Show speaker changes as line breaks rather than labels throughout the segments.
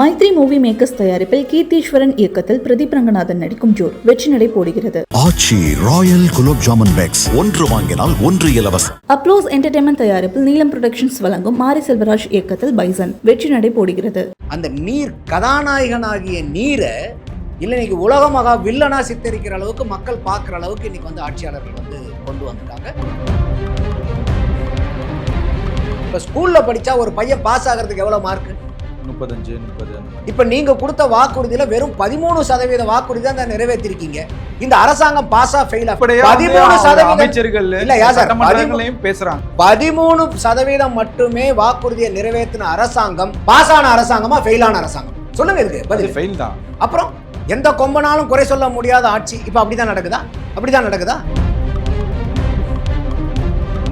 Maithri movie makers தயாரிப்பில் கீர்த்தீஸ்வரன் இயக்கத்தில் பிரதீப் ரங்கநாதன் நடிக்கும் ஜோர் வெற்றி நடை போடுகிறது.
Aachi royal gulab jamun packs. ஒன்று வாங்கினால் ஒன்று இலவசம்.
அப்ளோஸ் என்டர்டைன்மெண்ட் தயாரிப்பில் நீலம் புரொடக்ஷன்ஸ் வழங்கும் மாரி செல்வராஜ் இயக்கத்தில் பைசன் வெற்றி நடை போடுகிறது.
அந்த நீர் கதாநாயகனாகிய நீரை இல்லை இன்னைக்கு உலக மகா வில்லனா சித்தரிக்கிற அளவுக்கு மக்கள் பார்க்குற அளவுக்கு இன்னைக்கு வந்து ஆட்சியாளர்கள் வந்து கொண்டு வந்துட்டாங்க இப்போ ஸ்கூலில் படித்தா ஒரு பையன் பாஸ் ஆகிறதுக்கு எவ்வளோ மார்க்
முப்பத்தஞ்சு முப்பது
இப்போ நீங்கள் கொடுத்த வாக்குறுதியில் வெறும் பதிமூணு சதவீத வாக்குறுதி தான் நிறைவேற்றிருக்கீங்க. இந்த அரசாங்கம் பாஸா ஃபெயில் பதிமூணு சதவீதம்
அமைச்சர்கள்
இல்ல, யா சார்,
பேசுறாங்க.
பதிமூணு சதவீதம் மட்டுமே வாக்குறுதியை நிறைவேற்றின அரசாங்கம் பாஸ் ஆன அரசாங்கமா ஃபெயிலான அரசாங்கம்? சொல்லுங்க இதுக்கு பதில்.
ஃபெயில் தான்.
அப்புறம் எந்த கொம்பனாலும் குறை சொல்ல முடியாத ஆட்சி இப்போ அப்படிதான் நடக்குதா? அப்படிதான் நடக்குதா?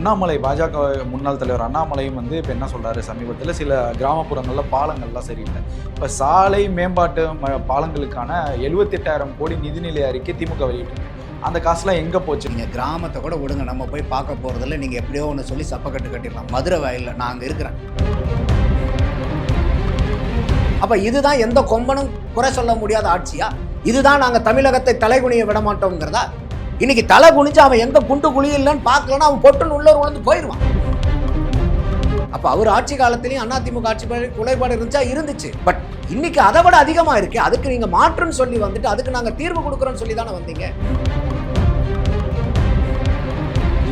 அண்ணாமலை பாஜக முன்னாள் தலைவர் அண்ணாமலையும் வந்து இப்போ என்ன சொல்கிறாரு சமீபத்தில் சில கிராமப்புறங்களில் பாலங்கள்லாம் சரியில்லை. இப்போ சாலை மேம்பாட்டு ம- பாலங்களுக்கான எழுபத்தெட்டாயிரம் கோடி நிதிநிலை அறிக்கை திமுக வெளியிட்டு அந்த காசுலாம் எங்கே போச்சு?
நீங்கள் கிராமத்தை கூட விடுங்க. நம்ம போய் பார்க்க போகிறதில்ல நீங்கள் எப்படியோ ஒன்று சொல்லி சப்பக்கட்டு கட்டிடலாம். மதுரை வயல்ல நான் அங்கே இருக்கிறேன். அப்போ இதுதான் எந்த கொம்பனும் குறை சொல்ல முடியாத ஆட்சியா? இதுதான் நாங்கள் தமிழகத்தை தலைகுனிய விட மாட்டோங்கிறதா இன்னைக்கு தலை குனிஞ்சு அவன் எங்க குண்டு குழி இல்லைன்னு பார்க்கலன்னா அவன் பொட்டுன்னு உள்ள உழந்து போயிடுவான். அப்ப அவர் ஆட்சி காலத்திலையும் அதிமுக ஆட்சி குறைபாடு இருந்துச்சா? இருந்துச்சு. பட் இன்னைக்கு அதை விட அதிகமா இருக்கு. அதுக்கு நீங்க மாற்றுன்னு சொல்லி வந்துட்டு அதுக்கு நாங்க தீர்வு கொடுக்குறோம்னு சொல்லி தானே வந்தீங்க.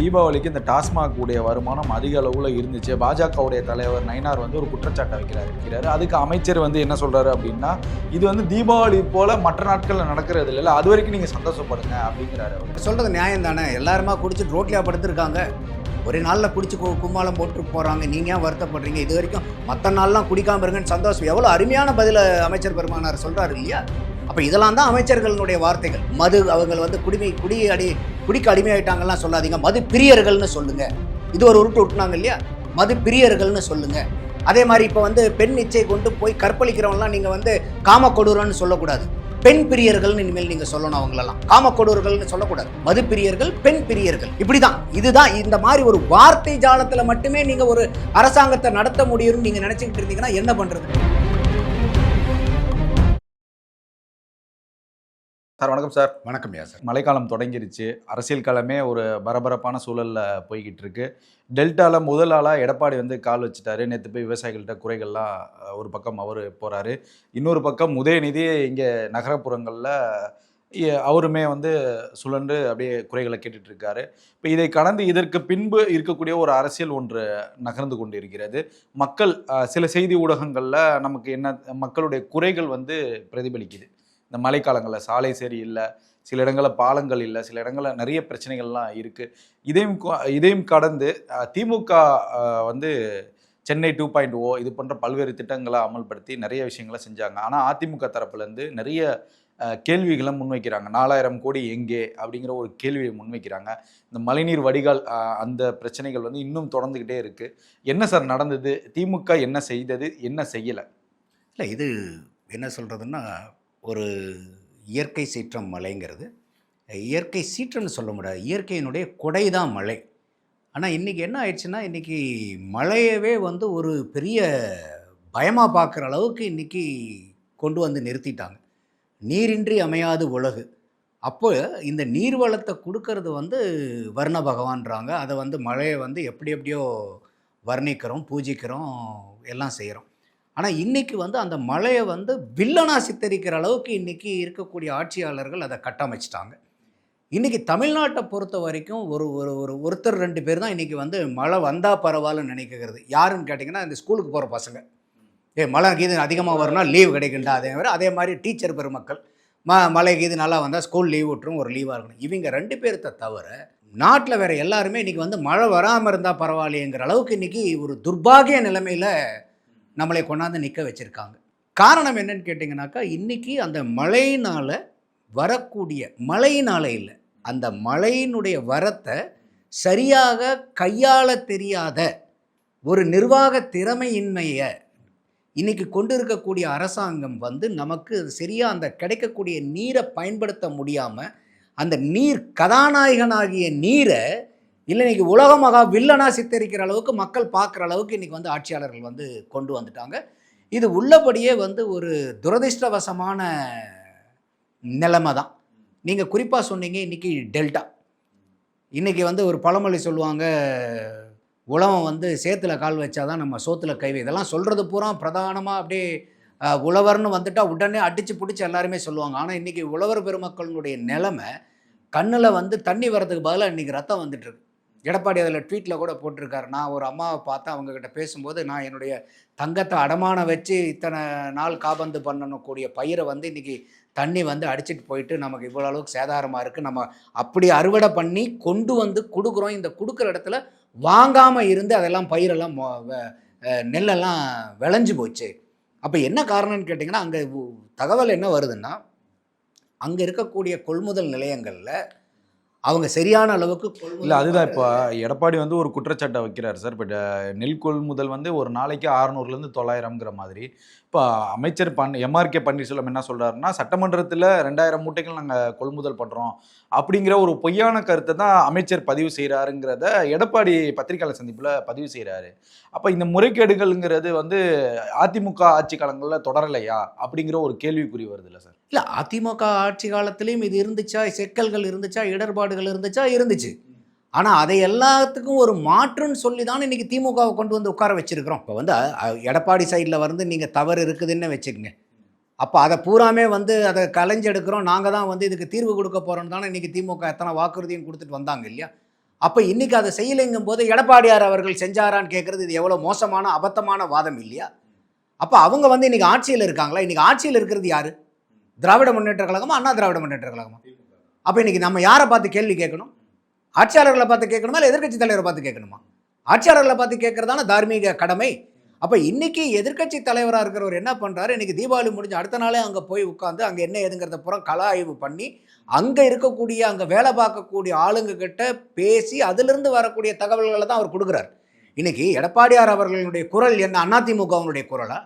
தீபாவளிக்கு இந்த டாஸ்மாக் உடைய வருமானம் அதிக அளவில் இருந்துச்சு. பாஜகவுடைய தலைவர் நயினார் வந்து ஒரு குற்றச்சாட்டை வைக்கிறார் இருக்கிறாரு அதுக்கு அமைச்சர் வந்து என்ன சொல்கிறாரு அப்படின்னா இது வந்து தீபாவளி போல் மற்ற நாட்களில் நடக்கிறது இல்லை அது வரைக்கும் நீங்கள் சந்தோஷப்படுங்க அப்படிங்கிறாரு அவர்.
சொல்கிறது நியாயம் தானே? எல்லாருமா குடிச்சிட்டு ரோட்லயா படுத்திருக்காங்க? ஒரு நாளில் குடிச்சு கும்மாளம் போட்டு போகிறாங்க நீங்கள் ஏன் வருத்தப்படுறீங்க? இது வரைக்கும் மற்ற நாள்லாம் குடிக்காம இருங்கன்னு சந்தோஷம். எவ்வளோ அருமையான பதில் அமைச்சர் பெருமானார் சொல்கிறாரு இல்லையா? அப்போ இதெல்லாம் தான் அமைச்சர்களுடைய வார்த்தைகள். மது அவங்க வந்து குடிமை குடி அடி குடிக்க அடிமையாயிட்டாங்கலாம் சொல்லாதீங்க. மது பிரியர்கள்னு சொல்லுங்க. இது ஒரு உருட்டு விட்டுனாங்க இல்லையா? மது பிரியர்கள்னு சொல்லுங்க. அதே மாதிரி இப்போ வந்து பெண் இச்சை கொண்டு போய் கற்பழிக்கிறவங்களாம் நீங்கள் வந்து காம கொடூரன்னு சொல்லக்கூடாது. பெண் பிரியர்கள்னு இனிமேல் நீங்கள் சொல்லணும் அவங்களெல்லாம். காம கொடூர்கள்னு சொல்லக்கூடாது. மது பிரியர்கள் பெண் பிரியர்கள். இப்படி தான் இதுதான் இந்த மாதிரி ஒரு வார்த்தை ஜாலத்தில் மட்டுமே நீங்கள் ஒரு அரசாங்கத்தை நடத்த முடியும்னு நீங்கள் நினச்சிக்கிட்டு இருந்தீங்கன்னா என்ன பண்ணுறது
சார் வணக்கம் சார்.
வணக்கம் யா சார்.
மழைக்காலம் தொடங்கிருச்சு. அரசியல் களமே ஒரு பரபரப்பான சூழல்ல போய்கிட்டு இருக்கு டெல்டால முதல் ஆளா எடப்பாடி வந்து கால் வச்சுட்டாரு. நேற்று போய் விவசாயிகள்கிட்ட குறைகள்லாம் ஒரு பக்கம் அவர் போறாரு. இன்னொரு பக்கம் உதயநிதி இங்க நகரப்புறங்கள்ல அவருமே வந்து சுழன்று அப்படியே குறைகளை கேட்டுட்டு இருக்காரு இப்போ இதை கடந்து இதற்கு பின்பு இருக்கக்கூடிய ஒரு அரசியல் ஒன்று நகர்ந்து கொண்டு இருக்கிறது மக்கள் சில செய்தி ஊடகங்கள்ல நமக்கு என்ன மக்களுடைய குறைகள் வந்து பிரதிபலிக்குது. இந்த மழைக்காலங்களில் சாலை சரி இல்லை சில இடங்களில் பாலங்கள் இல்லை சில இடங்களில் நிறைய பிரச்சனைகள்லாம் இருக்குது இதையும் இதையும் கடந்து திமுக வந்து சென்னை டூ பாயிண்ட் ஓ இது போன்ற பல்வேறு திட்டங்களை அமல்படுத்தி நிறைய விஷயங்களை செஞ்சாங்க. ஆனால் அதிமுக தரப்புலேருந்து நிறைய கேள்விகளை முன்வைக்கிறாங்க. நாலாயிரம் கோடி எங்கே? அப்படிங்கிற ஒரு கேள்வியை முன்வைக்கிறாங்க. இந்த மழைநீர் வடிகால் அந்த பிரச்சனைகள் வந்து இன்னும் தொடர்ந்துக்கிட்டே இருக்குது என்ன சார் நடந்தது? திமுக என்ன செய்தது? என்ன செய்யலை?
இல்லை இது என்ன சொல்கிறதுன்னா ஒரு இயற்கை சீற்றம் மலைங்கிறது. இயற்கை சீற்றம்னு சொல்ல முடியாது. இயற்கையினுடைய கொடை தான் மழை ஆனால் இன்றைக்கி என்ன ஆயிடுச்சுன்னா இன்றைக்கி மழையவே வந்து ஒரு பெரிய பயமாக பார்க்குற அளவுக்கு இன்றைக்கி கொண்டு வந்து நிறுத்திட்டாங்க. நீரின்றி அமையாது உலகு. அப்போ இந்த நீர் வளத்தை கொடுக்கறது வந்து வர்ண பகவான்றாங்க. அதை வந்து மழையை வந்து எப்படி எப்படியோ வர்ணிக்கிறோம் பூஜிக்கிறோம் எல்லாம் செய்கிறோம். ஆனால் இன்றைக்கி வந்து அந்த மழையை வந்து வில்லனாக சித்தரிக்கிற அளவுக்கு இன்றைக்கி இருக்கக்கூடிய ஆட்சியாளர்கள் அதை கட்டமைச்சிட்டாங்க. இன்றைக்கி தமிழ்நாட்டை பொறுத்த வரைக்கும் ஒரு ஒரு ஒரு ஒருத்தர் ரெண்டு பேர் தான் இன்றைக்கி வந்து மழை வந்தால் பரவாயில்லன்னு நினைக்கிறது. யாருன்னு கேட்டிங்கன்னா இந்த ஸ்கூலுக்கு போகிற பசங்க. ஏ மழை கீது அதிகமாக வரும்னா லீவ் கிடைக்குண்டா அதே மாதிரி அதே மாதிரி டீச்சர் பெருமக்கள். ம மழை கீது நல்லா வந்தால் ஸ்கூல் லீவ் விட்டுரும் ஒரு லீவாக இருக்கணும். இவங்க ரெண்டு பேர்த்த தவிர நாட்டில் வேறு எல்லாருமே இன்றைக்கி வந்து மழை வராமல் இருந்தால் பரவாயில்லைங்கிற அளவுக்கு இன்றைக்கி ஒரு துர்பாகிய நிலைமையில் நம்மளை கொண்டாந்து நிற்க வச்சுருக்காங்க. காரணம் என்னன்னு கேட்டிங்கனாக்கா இன்றைக்கி அந்த மழையினால் வரக்கூடிய மழையினால் இல்லை அந்த மழையினுடைய வரத்தை சரியாக கையாள தெரியாத ஒரு நிர்வாக திறமையின்மையை இன்றைக்கி கொண்டு இருக்கக்கூடிய அரசாங்கம் வந்து நமக்கு சரியாக அந்த கிடைக்கக்கூடிய நீரை பயன்படுத்த முடியாமல் அந்த நீர் கதாநாயகனாகிய நீரை இல்லை இன்னைக்கு உலகமாக மகா சித்தரிக்கிற அளவுக்கு மக்கள் பார்க்குற அளவுக்கு இன்றைக்கி வந்து ஆட்சியாளர்கள் வந்து கொண்டு வந்துட்டாங்க. இது உள்ளபடியே வந்து ஒரு துரதிர்ஷ்டவசமான நிலைமை தான். நீங்கள் குறிப்பாக சொன்னீங்க இன்னைக்கு டெல்டா. இன்றைக்கி வந்து ஒரு பழமொழி சொல்லுவாங்க உழவன் வந்து சேத்துல கால் வச்சாதான் நம்ம சோத்துல கைவி இதெல்லாம் சொல்கிறது பூரா பிரதானமாக அப்படியே உழவர்னு வந்துட்டால் உடனே அடித்து பிடிச்சி எல்லாருமே சொல்லுவாங்க. ஆனால் இன்றைக்கி உழவர் பெருமக்களுடைய நிலமை கண்ணில் வந்து தண்ணி வர்றதுக்கு பதிலாக இன்றைக்கி ரத்தம் வந்துட்டுருக்கு எடப்பாடி அதில் ட்வீட்டில் கூட போட்டிருக்காரு. நான் ஒரு அம்மாவை பார்த்தா அவங்கக்கிட்ட பேசும்போது நான் என்னுடைய தங்கத்தை அடமானம் வச்சு இத்தனை நாள் காபந்து பண்ணக்கூடிய பயிரை வந்து இன்றைக்கி தண்ணி வந்து அடிச்சிட்டு போயிட்டு நமக்கு இவ்வளோ அளவுக்கு சேதாரமாக இருக்குது நம்ம அப்படி அறுவடை பண்ணி கொண்டு வந்து கொடுக்குறோம். இந்த கொடுக்குற இடத்துல வாங்காமல் இருந்து அதெல்லாம் பயிரெல்லாம் மொ- வ- நெல்லெல்லாம் விளைஞ்சு போச்சு. அப்போ என்ன காரணம்னு கேட்டிங்கன்னா அங்கே தகவல் என்ன வருதுன்னா அங்கே இருக்கக்கூடிய கொள்முதல் நிலையங்களில் அவங்க சரியான அளவுக்கு
இல்லை அதுதான் இப்போ எடப்பாடி வந்து ஒரு குற்றச்சாட்டை வைக்கிறார் சார். இப்போ நெல் கொள்முதல் வந்து ஒரு நாளைக்கு ஆறுநூறுலேருந்து தொள்ளாயிரம்ங்கிற மாதிரி. இப்போ அமைச்சர் பன் எம்ஆர்கே பன்னீர்செல்வம் என்ன சொல்றாருன்னா சட்டமன்றத்தில் ரெண்டாயிரம் மூட்டைகள் நாங்கள் கொள்முதல் பண்ணுறோம் அப்படிங்கிற ஒரு பொய்யான கருத்தை தான் அமைச்சர் பதிவு செய்கிறாருங்கிறத எடப்பாடி பத்திரிகையாளர் சந்திப்பில் பதிவு செய்கிறாரு அப்போ இந்த முறைகேடுகள்ங்கிறது வந்து அதிமுக ஆட்சி காலங்களில் தொடரலையா? அப்படிங்கிற ஒரு கேள்விக்குறி வருது இல்லை சார்.
இல்லை அதிமுக ஆட்சி காலத்திலையும் இது இருந்துச்சா? சிக்கல்கள் இருந்துச்சா? இடர்பாடுகள் இருந்துச்சா? இருந்துச்சு. ஆனால் அதை எல்லாத்துக்கும் ஒரு மாற்றுன்னு சொல்லி தான் இன்னைக்கு திமுகவை கொண்டு வந்து உட்கார வச்சுருக்குறோம். இப்போ வந்து எடப்பாடி சைடில் வந்து நீங்கள் தவறு இருக்குதுன்னு வச்சுக்கோங்க. அப்போ அதை பூராமே வந்து அதை கலைஞ்செடுக்கிறோம். நாங்கள் தான் வந்து இதுக்கு தீர்வு கொடுக்க போகிறோம் தானே இன்றைக்கி திமுக எத்தனை வாக்குறுதியும் கொடுத்துட்டு வந்தாங்க இல்லையா? அப்போ இன்றைக்கி அதை செய்யலைங்கும் போது எடப்பாடியார் அவர்கள் செஞ்சாரான்னு கேட்குறது இது எவ்வளோ மோசமான அபத்தமான வாதம் இல்லையா? அப்போ அவங்க வந்து இன்றைக்கி ஆட்சியில் இருக்காங்களா? இன்றைக்கி ஆட்சியில் இருக்கிறது யார்? திராவிட முன்னேற்ற கழகமா அண்ணா திராவிட முன்னேற்ற கழகமா? அப்போ இன்னைக்கு நம்ம யாரை பார்த்து கேள்வி கேட்கணும்? ஆட்சியாளர்களை பார்த்து கேட்கணுமா இல்லை எதிர்கட்சி தலைவரை பார்த்து கேட்கணுமா? ஆட்சியாளர்களை பார்த்து கேட்கறதான தார்மீக கடமை. அப்போ இன்னைக்கு எதிர்க்கட்சி தலைவராக இருக்கிறவர் என்ன பண்ணுறாரு இன்னைக்கு தீபாவளி முடிஞ்சு அடுத்த நாளே அங்கே போய் உட்காந்து அங்கே என்ன ஏதுங்கிறத புறம் கள ஆய்வு பண்ணி அங்கே இருக்கக்கூடிய அங்கே வேலை பார்க்கக்கூடிய ஆளுங்கக்கிட்ட பேசி அதிலிருந்து வரக்கூடிய தகவல்களை தான் அவர் கொடுக்குறாரு. இன்னைக்கு எடப்பாடியார் அவர்களுடைய குரல் என்ன? அதிமுகவினுடைய குரலா?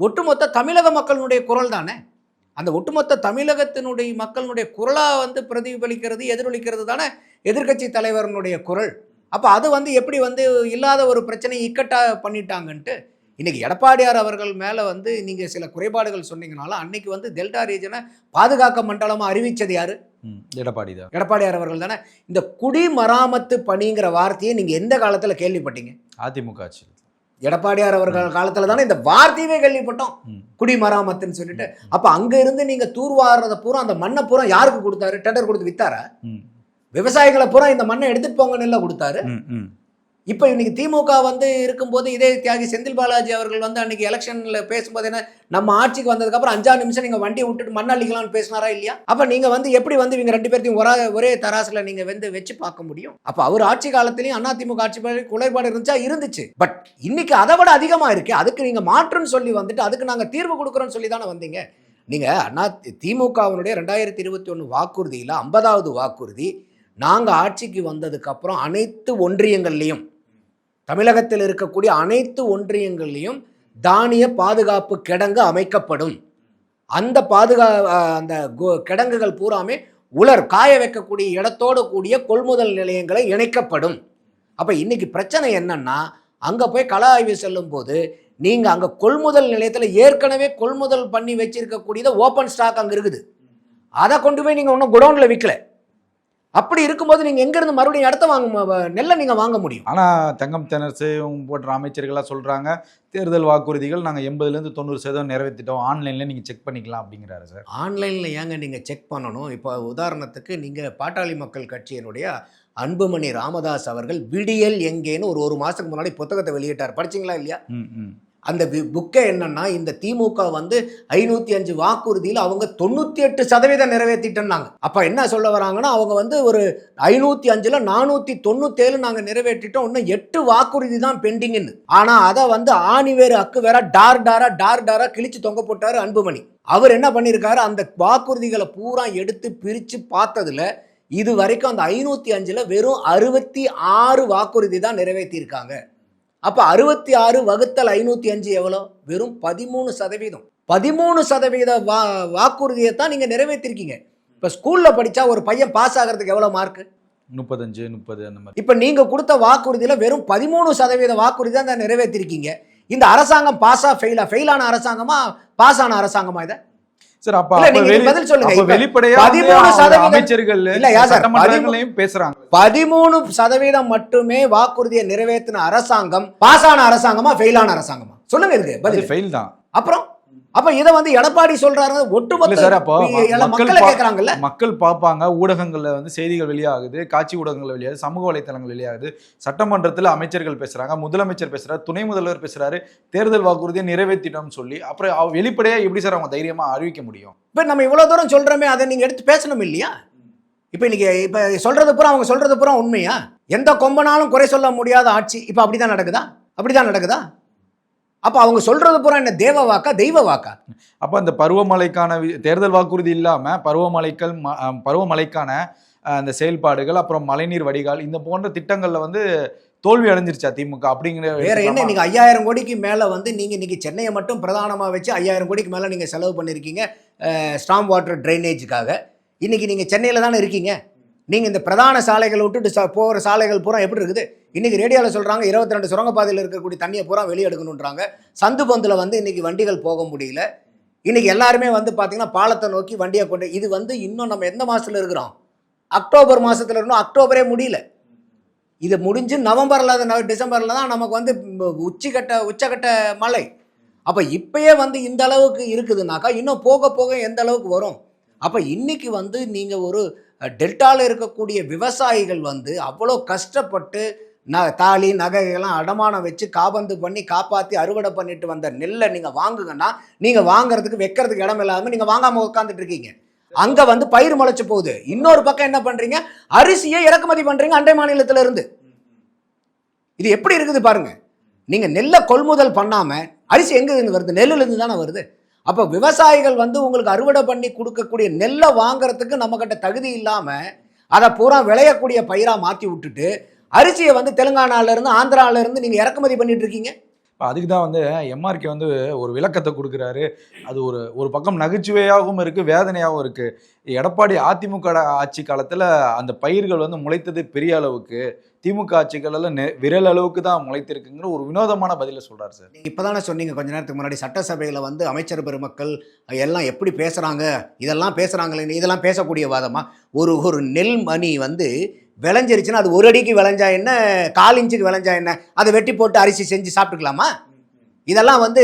ஒட்டுமொத்த தமிழக மக்களினுடைய குரல் தானே? அந்த ஒட்டுமொத்த தமிழகத்தினுடைய மக்களினுடைய குரலாக வந்து பிரதிபலிக்கிறது எதிரொலிக்கிறது தானே? எதிர்க்கட்சி தலைவரனுடைய குரல். அப்போ அது வந்து எப்படி வந்து இல்லாத ஒரு பிரச்சனையை இக்கட்டாக பண்ணிட்டாங்கன்ட்டு இன்னைக்கு எடப்பாடியார் அவர்கள் மேலே வந்து நீங்கள் சில குறைபாடுகள் சொன்னீங்கனாலும் அன்னைக்கு வந்து டெல்டா ரீஜனை பாதுகாக்க மண்டலமாக அறிவித்தது யாரு?
எடப்பாடி தான்.
எடப்பாடியார் அவர்கள் தானே. இந்த குடிமராமத்து பணிங்கிற வார்த்தையை நீங்கள் எந்த காலத்தில் கேள்விப்பட்டீங்க?
அதிமுக ஆட்சி
எடப்பாடியார் அவர்கள் காலத்தில் தானே இந்த வார்த்தையவே கேள்விப்பட்டோம். குடிமராமத்துன்னு சொல்லிட்டு. அப்போ அங்கே இருந்து நீங்கள் தூர்வாடுறத பூரா அந்த மண்ணை பூரா யாருக்கு கொடுத்தாரு? டெண்டர் கொடுத்து வித்தாரா? விவசாயிகளை பூரா இந்த மண்ணை எடுத்துட்டு போங்கன்னு இல்லை கொடுத்தாரு? இப்போ இன்னைக்கு திமுக வந்து இருக்கும்போது இதே தியாகி செந்தில் பாலாஜி அவர்கள் வந்து அன்னைக்கு எலெக்ஷனில் பேசும்போது என்ன நம்ம ஆட்சிக்கு வந்ததுக்கப்புறம் அஞ்சாறு நிமிஷம் நீங்கள் வண்டியை விட்டுட்டு மண்ணள்ளிக்கலாம்னு பேசினாரா இல்லையா? அப்போ நீங்கள் வந்து எப்படி வந்து இவங்க ரெண்டு பேர்த்தையும் ஒரே ஒரே தராசில் நீங்கள் வந்து வச்சு பார்க்க முடியும்? அப்போ அவர் ஆட்சி காலத்திலையும் அதிமுக ஆட்சி குறைபாடு இருந்துச்சா? இருந்துச்சு. பட் இன்னைக்கு அதை விட அதிகமாக இருக்கு. அதுக்கு நீங்கள் மாற்றுன்னு சொல்லி வந்துட்டு அதுக்கு நாங்கள் தீர்வு கொடுக்குறோன்னு சொல்லி தானே வந்தீங்க. நீங்கள் அண்ணா திமுகவினுடைய ரெண்டாயிரத்தி இருபத்தி ஒன்று வாக்குறுதியில் ஐம்பதாவது வாக்குறுதி நாங்கள் ஆட்சிக்கு வந்ததுக்கப்புறம் அனைத்து ஒன்றியங்கள்லையும் தமிழகத்தில் இருக்கக்கூடிய அனைத்து ஒன்றியங்கள்லையும் தானிய பாதுகாப்பு கிடங்கு அமைக்கப்படும். அந்த பாதுகா அந்த கு- கிடங்குகள் பூராமே உலர் காய வைக்கக்கூடிய இடத்தோடு கூடிய கொள்முதல் நிலையங்களை இணைக்கப்படும். அப்போ இன்னைக்கு பிரச்சனை என்னன்னா அங்கே போய் கள ஆய்வு செல்லும் போது நீங்கள் அங்கே கொள்முதல் நிலையத்தில் ஏற்கனவே கொள்முதல் பண்ணி வச்சிருக்கக்கூடியதை ஓப்பன் ஸ்டாக் அங்கே இருக்குது. அதை கொண்டு போய் நீங்கள் ஒன்றும் குடோனில் விற்கல அப்படி இருக்கும்போது நீங்கள் எங்கேருந்து மறுபடியும் இடத்த வாங்க நெல்லை நீங்கள் வாங்க முடியும்?
ஆனால் தங்கம் தெனர்ஸு போன்ற அமைச்சர்கள்லாம் சொல்கிறாங்க தேர்தல் வாக்குறுதிகள் நாங்கள் எண்பதுலேருந்து தொண்ணூறு சதவீதம் நிறைவேற்றிட்டோம் ஆன்லைனில் நீங்கள் செக் பண்ணிக்கலாம் அப்படிங்கிறாரு சார்.
ஆன்லைனில் ஏங்க நீங்கள் செக் பண்ணணும்? இப்போ உதாரணத்துக்கு நீங்கள் பாட்டாளி மக்கள் கட்சியினுடைய அன்புமணி ராமதாஸ் அவர்கள் விடியல் எங்கேன்னு ஒரு ஒரு மாதத்துக்கு முன்னாடி புத்தகத்தை வெளியிட்டார். படிச்சீங்களா இல்லையா? அந்த புக்கை என்னன்னா இந்த திமுக வந்து ஐநூற்றி அஞ்சு வாக்குறுதியில் அவங்க தொண்ணூற்றி எட்டு சதவீதம் நிறைவேற்றிட்டோம்னாங்க அப்போ என்ன சொல்ல வராங்கன்னா அவங்க வந்து ஒரு ஐநூற்றி அஞ்சில் நானூற்றி தொண்ணூத்தேழு நாங்கள் நிறைவேற்றிட்டோம். இன்னும் எட்டு வாக்குறுதி தான் பெண்டிங்னு ஆனால் அதை வந்து ஆணி வேறு அக்கு வேற டார் டாரா டார் டாரா கிழிச்சு தொங்க போட்டாரு அன்புமணி. அவர் என்ன பண்ணியிருக்காரு அந்த வாக்குறுதிகளை பூரா எடுத்து பிரித்து பார்த்ததுல இது வரைக்கும் அந்த ஐநூற்றி அஞ்சில் வெறும் அறுபத்தி ஆறு வாக்குறுதி தான் நிறைவேற்றியிருக்காங்க அப்போ அறுபத்தி ஆறு வகுத்தல் ஐநூற்றி அஞ்சு எவ்வளோ வெறும் பதிமூணு சதவீதம். பதிமூணு சதவீத வா வாக்குறுதியை தான் நீங்கள் நிறைவேற்றிருக்கீங்க. இப்போ ஸ்கூலில் படித்தா ஒரு பையன் பாஸ் ஆகிறதுக்கு எவ்வளோ மார்க்கு
முப்பத்தஞ்சு முப்பது அந்த மாதிரி.
இப்போ நீங்கள் கொடுத்த வாக்குறுதியில் வெறும் பதிமூணு சதவீத வாக்குறுதி தான் நிறைவேற்றிருக்கீங்க. இந்த அரசாங்கம் பாஸா ஃபெயிலா ஃபெயிலான அரசாங்கமா? பாஸ் ஆன அரசாங்கமா இதை?
சார் அப்ப
பதில் சொல்லுங்க.
வெளிப்படையா வந்து
13
அவங்க
சதவீதம்
அமைச்சர்கள் சட்டமன்றங்களையும் பேசுறாங்க.
பதிமூணு சதவீதம் மட்டுமே வாக்குறுதியை நிறைவேற்றின அரசாங்கம் பாஸ் ஆன அரசாங்கமா ஃபெயிலான அரசாங்கமா? சொல்லுங்க இதுக்கு பதில்.
ஃபெயில் தான்.
அப்புறம்? அப்ப இதை வந்து எடப்பாடி சொல்றாரு ஒட்டுமொத்த
மக்கள்
கேக்குறாங்கல்ல?
மக்கள் பார்ப்பாங்க ஊடகங்கள்ல வந்து செய்திகள் வெளியாகுது காட்சி ஊடகங்கள் வெளியாகுது சமூக வலைத்தளங்கள் வெளியாகுது. சட்டமன்றத்துல அமைச்சர்கள் பேசுறாங்க முதலமைச்சர் பேசுறாரு துணை முதல்வர் பேசுறாரு தேர்தல் வாக்குறுதியை நிறைவேற்றிட்டோம்னு சொல்லி அப்புறம் வெளிப்படையா எப்படி சார் அவங்க தைரியமா அறிவிக்க முடியும்?
இப்ப நம்ம இவ்வளவு தூரம் சொல்றோமே அதை நீங்க எடுத்து பேசணும் இல்லையா? இப்ப இன்னைக்கு இப்ப சொல்றது பூரா அவங்க சொல்றது பூரா உண்மையா? எந்த கொம்பனாலும் குறை சொல்ல முடியாத ஆட்சி இப்ப அப்படிதான் நடக்குதா? அப்படிதான் நடக்குதா? அப்ப அவங்க சொல்றது பூரா என்ன? தேவ வாக்கா தெய்வ வாக்கா?
அப்ப அந்த பருவமழைக்கான தேர்தல் வாக்குறுதி இல்லாம பருவமழைக்கள் பருவமழைக்கான அந்த செயல்பாடுகள் அப்புறம் மழைநீர் வடிகால் இந்த போன்ற திட்டங்கள்ல வந்து தோல்வி அடைஞ்சிருச்சா திமுக அப்படிங்கிற
வேற என்ன
எடுத்துக்கலாமா?
நீங்க ஐயாயிரம் கோடிக்கு மேல வந்து நீங்க இன்னைக்கு சென்னையை மட்டும் பிரதானமா வச்சு ஐயாயிரம் கோடிக்கு மேல நீங்க செலவு பண்ணிருக்கீங்க ஸ்டாம் வாட்டர் ட்ரைனேஜுக்காக இன்னைக்கு நீங்க சென்னையில தானே இருக்கீங்க? நீங்கள் இந்த பிரதான சாலைகளை விட்டுட்டு ச- போகிற சாலைகள் பூரா எப்படி இருக்குது? இன்றைக்கி ரேடியோவில் சொல்கிறாங்க இருபத்தி ரெண்டு சுரங்கப்பாதையில் இருக்கக்கூடிய தண்ணியை பூரா வெளியே எடுக்கணுன்றாங்க சந்து பந்தில் வந்து இன்றைக்கி வண்டிகள் போக முடியல. இன்றைக்கி எல்லாருமே வந்து பார்த்திங்கன்னா பாலத்தை நோக்கி வண்டியை கொண்டு இது வந்து இன்னும் நம்ம எந்த மாதத்தில் இருக்கிறோம்? அக்டோபர் மாதத்தில் இருந்தோம் அக்டோபரே முடியல. இது முடிஞ்சு நவம்பரில் டிசம்பரில் தான் நமக்கு வந்து உச்சிக்கட்ட உச்சக்கட்ட மழை. அப்போ இப்பயே வந்து இந்த அளவுக்கு இருக்குதுனாக்கா இன்னும் போக போக எந்த அளவுக்கு வரும்? அப்போ இன்றைக்கி வந்து நீங்கள் ஒரு டெல்டாவில் இருக்கக்கூடிய விவசாயிகள் வந்து அவ்வளோ கஷ்டப்பட்டு ந தாலி நகைகள்லாம் அடமானம் வச்சு காபந்து பண்ணி காப்பாற்றி அறுவடை பண்ணிட்டு வந்த நெல்லை நீங்கள் வாங்குங்கன்னா நீங்கள் வாங்குறதுக்கு வைக்கிறதுக்கு இடம் இல்லாமல் நீங்கள் வாங்காமல் உட்காந்துட்டு இருக்கீங்க. அங்கே வந்து பயிர் முளைச்சு போகுது. இன்னொரு பக்கம் என்ன பண்ணுறீங்க அரிசியை இறக்குமதி பண்ணுறீங்க அண்டை மாநிலத்தில் இருந்து. இது எப்படி இருக்குது பாருங்க. நீங்கள் நெல்லை கொள்முதல் பண்ணாமல் அரிசி எங்கேருந்து வருது? நெல்லுலேருந்து தானே வருது. அப்போ விவசாயிகள் வந்து உங்களுக்கு அறுவடை பண்ணி கொடுக்கக்கூடிய நெல்லை வாங்குறதுக்கு நம்மக்கிட்ட தகுதி இல்லாமல் அதை பூரா விளையக்கூடிய பயிராக மாற்றி விட்டுட்டு அரிசியை வந்து தெலுங்கானால ஆந்திராவிலேருந்து நீங்கள் இறக்குமதி பண்ணிட்டு இருக்கீங்க?
அதுக்கு தான் வந்து எம்ஆர்கே வந்து ஒரு விளக்கத்தை கொடுக்குறாரு. அது ஒரு ஒரு பக்கம் நகைச்சுவையாகவும் இருக்குது வேதனையாகவும் இருக்குது எடப்பாடி அதிமுக ஆட்சி காலத்தில் அந்த பயிர்கள் வந்து முளைத்தது பெரிய அளவுக்கு. திமுக ஆட்சிகளெல்லாம் நெ- விரல் அளவுக்கு தான் முளைத்திருக்குங்கிற ஒரு வினோதமான பதில சொல்றாரு சார்.
நீங்க இப்பதானே சொன்னீங்க கொஞ்ச நேரத்துக்கு முன்னாடி சட்டசபையில வந்து அமைச்சர் பெருமக்கள் எல்லாம் எப்படி பேசுறாங்க இதெல்லாம் பேசுறாங்களே இதெல்லாம் பேசக்கூடிய வாதமா? ஒரு ஒரு நெல் மணி வந்து விளைஞ்சிருச்சுன்னா அது ஒரு அடிக்கு விளைஞ்சா என்ன கால் இன்ச்சுக்கு விளைஞ்சா என்ன அதை வெட்டி போட்டு அரிசி செஞ்சு சாப்பிட்டுக்கலாமா? இதெல்லாம் வந்து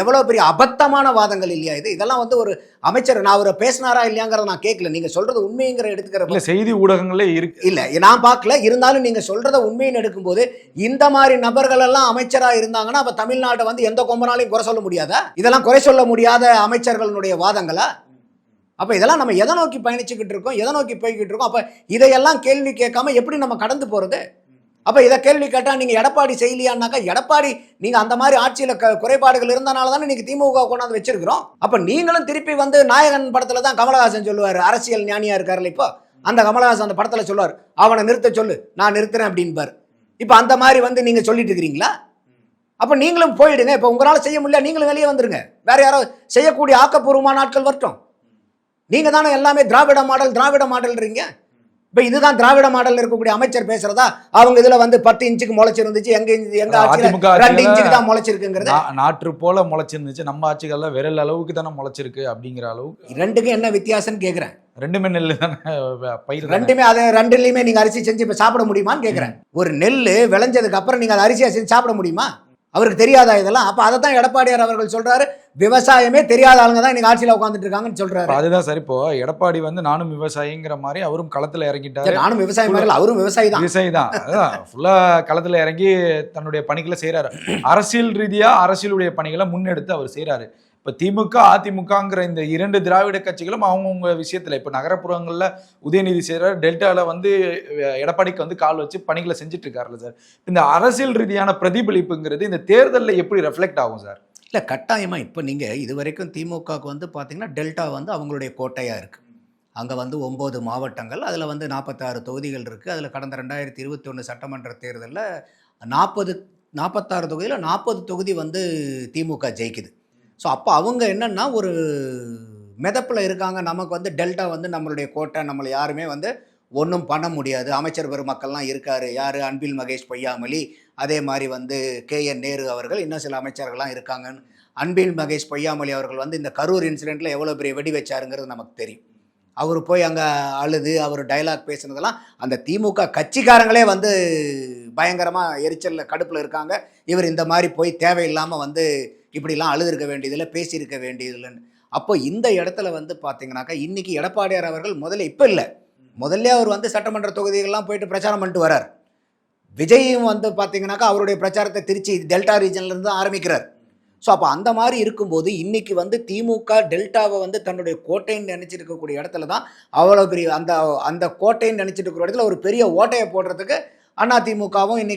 எவ்வளோ பெரிய அபத்தமான வாதங்கள் இல்லையா இது? இதெல்லாம் வந்து ஒரு அமைச்சர் நான் அவரை பேசினாரா இல்லையாங்கிறத நான் கேட்கல. நீங்க சொல்றது உண்மைங்கிற எடுத்துக்கிற
செய்தி ஊடகங்களே இருக்கு.
இல்ல நான் பார்க்கல. இருந்தாலும் நீங்க சொல்றத உண்மைன்னு எடுக்கும்போது இந்த மாதிரி நபர்கள் எல்லாம் அமைச்சரா இருந்தாங்கன்னா அப்ப தமிழ்நாட்டை வந்து எந்த கொம்பனாலையும் குறை சொல்ல முடியாதா? இதெல்லாம் குறை சொல்ல முடியாத அமைச்சர்களுடைய வாதங்களா? அப்ப இதெல்லாம் நம்ம எதை நோக்கி பயணிச்சுக்கிட்டு இருக்கோம்? எதை நோக்கி போய்கிட்டு இருக்கோம்? அப்ப இதையெல்லாம் கேள்வி கேட்காம எப்படி நம்ம கடந்து போறது? அப்போ இதை கேள்வி கேட்டால் நீங்கள் எடப்பாடி செய்யலையானாக்கா எடப்பாடி நீங்கள் அந்த மாதிரி ஆட்சியில் க- குறைபாடுகள் இருந்தனால தானே நீங்கள் திமுக கொண்டாந்து வச்சிருக்கிறோம். அப்போ நீங்களும் திருப்பி வந்து நாயகன் படத்தில் தான் கமலஹாசன் சொல்லுவார் அரசியல் ஞானியாக இருக்கார்ல இப்போ. அந்த கமலஹாசன் அந்த படத்தில் சொல்லுவார் அவனை நிறுத்த சொல்லு நான் நிறுத்துறேன் அப்படின்பார். இப்போ அந்த மாதிரி வந்து நீங்கள் சொல்லிட்டு இருக்கிறீங்களா? அப்போ நீங்களும் போயிடுங்க. இப்போ உங்களால் செய்ய முடியல நீங்களும் வெளியே வந்துருங்க. வேற யாரோ செய்யக்கூடிய ஆக்கப்பூர்வமான நாட்கள் வரட்டும். நீங்கள் தானே எல்லாமே திராவிட மாடல் திராவிட மாடல்ன்றீங்க. இப்ப இதுதான் திராவிட மாடல் இருக்கக்கூடிய அமைச்சர் பேசுறதா? அவங்க இதுல வந்து பத்து இன்ச்சுக்கு முளைச்சிருந்துச்சு எங்க எங்க
அதிமுக
ரெண்டு இன்ச்சுக்கு தான் முளைச்சிருக்குங்கிறது.
நாற்று போல முளைச்சிருந்துச்சு. நம்ம ஆட்சிகள்ல விரல் அளவுக்கு தானே முளைச்சிருக்கு அப்படிங்கிற அளவுக்கு.
ரெண்டுக்கும் என்ன வித்தியாசம்னு கேக்குறேன்.
ரெண்டுமே நெல் தானே பயிர்.
ரெண்டுமே அதை ரெண்டுலயுமே நீங்க அரிசி செஞ்சு இப்ப சாப்பிட முடியுமான்னு கேக்குறேன். ஒரு நெல் விளைஞ்சதுக்கு அப்புறம் நீங்க அதை அரிசியா செஞ்சு சாப்பிட முடியுமா? அவருக்கு தெரியாதா இதெல்லாம்? அப்ப அதை தான் எடப்பாடியார் அவர்கள் சொல்றாரு. விவசாயமே தெரியாத ஆளுங்க தான் இன்னைக்கு ஆட்சியில உட்காந்துட்டு இருக்காங்கன்னு சொல்றாரு.
இப்ப அதுதான் சார் இப்போ எடப்பாடி வந்து நானும் விவசாயிங்கிற மாதிரி அவரும் களத்துல இறங்கிட்டாரு.
நானும் விவசாயி மாதிரி அவரும் விவசாயி தான்.
விவசாயி தான் அதான் ஃபுல்லா களத்துல இறங்கி தன்னுடைய பணிகளை செய்றாரு. அரசியல் ரீதியா அரசியலுடைய பணிகளை முன்னெடுத்து அவர் செய்றாரு. இப்போ திமுக அதிமுகங்கிற இந்த இரண்டு திராவிட கட்சிகளும் அவங்கவுங்க விஷயத்தில் இப்போ நகரப்புறங்களில் உதயநிதி செய்கிறார் டெல்டாவில் வந்து எடப்பாடிக்கு வந்து கால் வச்சு பணிகளை செஞ்சுட்டு இருக்காருல்ல சார். இந்த அரசியல் ரீதியான பிரதிபலிப்புங்கிறது இந்த தேர்தலில் எப்படி ரெஃப்ளெக்ட் ஆகும் சார்?
இல்லை கட்டாயமாக இப்போ நீங்கள் இது வரைக்கும் திமுகவுக்கு வந்து பார்த்தீங்கன்னா டெல்டா வந்து அவங்களுடைய கோட்டையாக இருக்குது அங்கே வந்து ஒம்பது மாவட்டங்கள் அதில் வந்து நாற்பத்தாறு தொகுதிகள் இருக்குது அதில் கடந்த ரெண்டாயிரத்தி இருபத்தி ஒன்று சட்டமன்ற தேர்தலில் நாற்பது நாற்பத்தாறு தொகுதியில் நாற்பது தொகுதி வந்து திமுக ஜெயிக்குது. ஸோ அப்போ அவங்க என்னென்னா ஒரு மிதப்பில் இருக்காங்க. நமக்கு வந்து டெல்டா வந்து நம்மளுடைய கோட்டை நம்மளை யாருமே வந்து ஒன்றும் பண்ண முடியாது. அமைச்சர் பெருமக்கள்லாம் இருக்காரு. யார்? அன்பில் மகேஷ் பொய்யாமொழி. அதே மாதிரி வந்து கே. என். நேரு அவர்கள் இன்னும் சில அமைச்சர்கள்லாம் இருக்காங்கன்னு. அன்பில் மகேஷ் பொய்யாமொழி அவர்கள் வந்து இந்த கரூர் இன்சிடெண்ட்டில் எவ்வளோ பெரிய வெடி வச்சாருங்கிறது நமக்கு தெரியும். அவர் போய் அங்கே அழுது அவர் டைலாக் பேசுனதெல்லாம் அந்த திமுக கட்சிக்காரங்களே வந்து பயங்கரமாக எரிச்சலில் கடுப்பில் இருக்காங்க. இவர் இந்த மாதிரி போய் தேவையில்லாமல் வந்து இப்படிலாம் அழுதுருக்க வேண்டியதில்லை பேசியிருக்க வேண்டியதில்லைன்னு. அப்போ இந்த இடத்துல வந்து பார்த்தீங்கன்னாக்கா இன்றைக்கி எடப்பாடியார் அவர்கள் முதல்ல இப்போ இல்லை. முதல்ல அவர் வந்து சட்டமன்ற தொகுதிகள்லாம் போயிட்டு பிரச்சாரம் பண்ணிட்டு வரார். விஜயும் வந்து பார்த்தீங்கன்னாக்கா அவருடைய பிரச்சாரத்தை திருச்சி டெல்டா ரீஜன்லேருந்து தான் ஆரம்பிக்கிறார். ஸோ அப்போ அந்த மாதிரி இருக்கும்போது இன்றைக்கி வந்து திமுக டெல்டாவை வந்து தன்னுடைய கோட்டைன்னு நினச்சிட்டு இருக்கக்கூடிய இடத்துல தான் அவ்வளோ பெரிய அந்த அந்த கோட்டைன்னு நினச்சிட்டு இருக்கிற இடத்துல ஒரு பெரிய ஓட்டையை போடுறதுக்கு அண்ணா திமுகவும்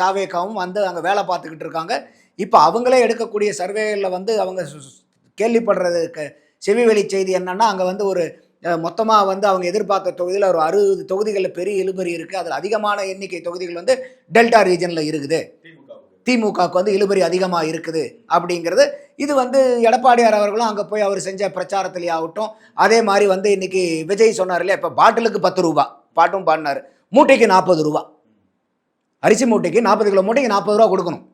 தாவேக்காவும் வந்து அங்கே வேலை பார்த்துக்கிட்டு இருக்காங்க. இப்போ அவங்களே எடுக்கக்கூடிய சர்வேயில் வந்து அவங்க கேள்விப்படுறதுக்கு கேள்விப்படுறது க- செவிவெளி செய்தி என்னன்னா அங்கே வந்து ஒரு மொத்தமாக வந்து அவங்க எதிர்பார்த்த தொகுதியில் ஒரு அறுபது தொகுதிகளில் பெரிய இழுபறி இருக்குது அதில் அதிகமான எண்ணிக்கை தொகுதிகள் வந்து டெல்டா ரீஜனில் இருக்குது. திமுகவுக்கு வந்து இழுபறி அதிகமாக இருக்குது அப்படிங்கிறது. இது வந்து எடப்பாடியார் அவர்களும் அங்கே போய் அவர் செஞ்ச பிரச்சாரத்திலே ஆகட்டும். அதே மாதிரி வந்து இன்றைக்கி விஜய் சொன்னார் இல்லையா? இப்போ பாட்டிலுக்கு பத்து ரூபா. பாட்டும் பாடினார். மூட்டைக்கு நாற்பது ரூபா. அரிசி மூட்டைக்கு நாற்பது கிலோ மூட்டைக்கு நாற்பது ரூபா கொடுக்கணும்.